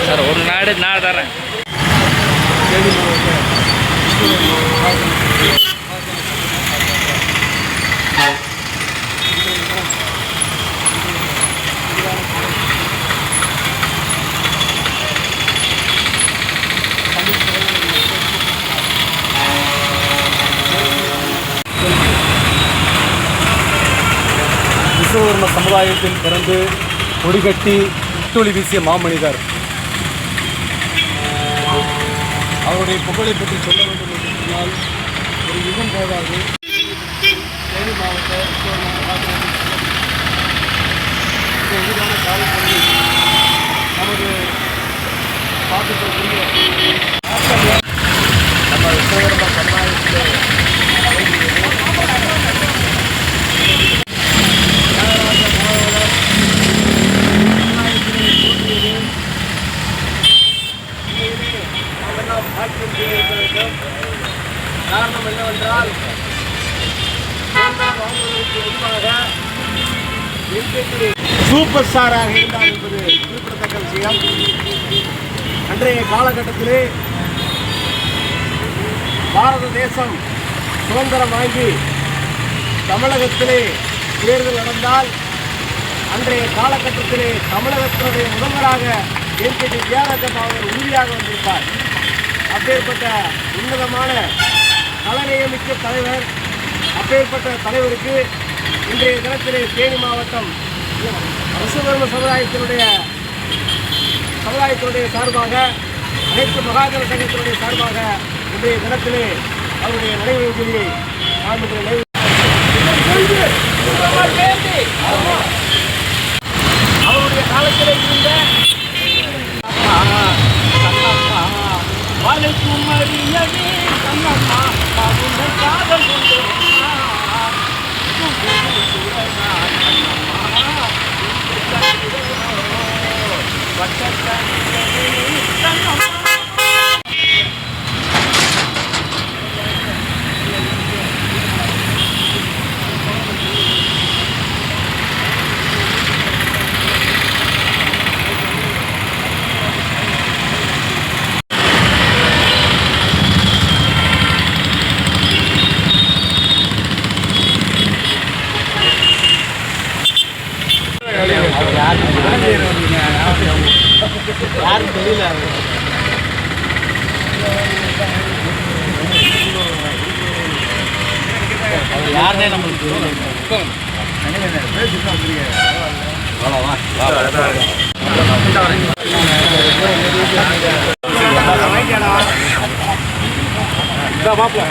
Sir ஒரு நாடு நான் தரேன். விஸ்வகர்ம சமுதாயத்தில் பிறந்து கொடிகட்டி துளி வீசிய மாமனிதர். அவருடைய புகழை பற்றி சொல்ல வேண்டும் என்று சொன்னால் ஒரு யுகம் போதாது. தேனி மாவட்ட எதிரான காலப்பகுதியில் நமது பாதுகாப்புக்குரிய நம்ம விஸ்வகர்ம சமுதாயத்திலே நாமெல்லாம் செய்திருக்க வேண்டும் காரணம் என்னவென்றால் சுதந்திரம் வாங்குவதற்கு முன்பாக சூப்பர் ஸ்டாராக இருந்தார் என்பது குறிப்பிடத்தக்க விஷயம். அன்றைய காலகட்டத்திலே பாரத தேசம் சுதந்திரம் வாங்கி தமிழகத்திலே தேர்தல் நடந்தால் அன்றைய காலகட்டத்திலே தமிழகத்தினுடைய முதல்வராக என்கேடி தியாகராஜன் அவர்கள் உறுதியாக வந்திருப்பார். அப்பேற்பட்ட உன்னதமான கலநேயமிக்க தலைவர் அப்பேற்பட்ட தலைவருக்கு இன்றைய தினத்திலே தேனி மாவட்டம் விஸ்வகர்ம சமுதாயத்தினுடைய சமுதாயத்தினுடைய சார்பாக அனைத்து மகாஜன சங்கத்தினுடைய சார்பாக இன்றைய தினத்திலே அவருடைய நினைவு அஞ்சலியை நாம் இன்று நினைவு அவருடைய వచ్చేస్తాను யாரும் தெரியல. யாருனே நம்மளுக்கு மாப்பிள்ள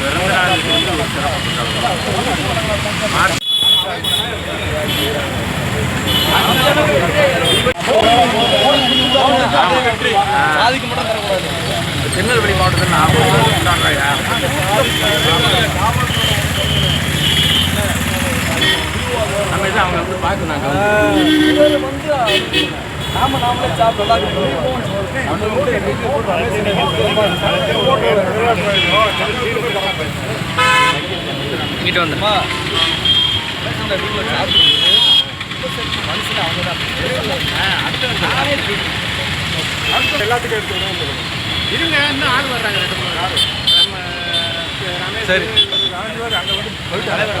பிறந்த நாளுக்கு வந்து ஒரு சிறப்பு சாதிக்கு மட்டும் தரக்கூடாது திருநெல்வேலி மாவட்டத்தில் நம்ம இதை அவங்க வந்து பார்க்கணும் நாம நாமளே சாப்பிடலாம் இங்கிட்ட வந்து எல்லாத்துக்கும் எடுத்து இருங்க இன்னும் ஆள் வர்றாங்க ரெண்டு மூணு ஆள். நம்ம ரமேஷ் சரி. அங்கே வந்து தலைவர்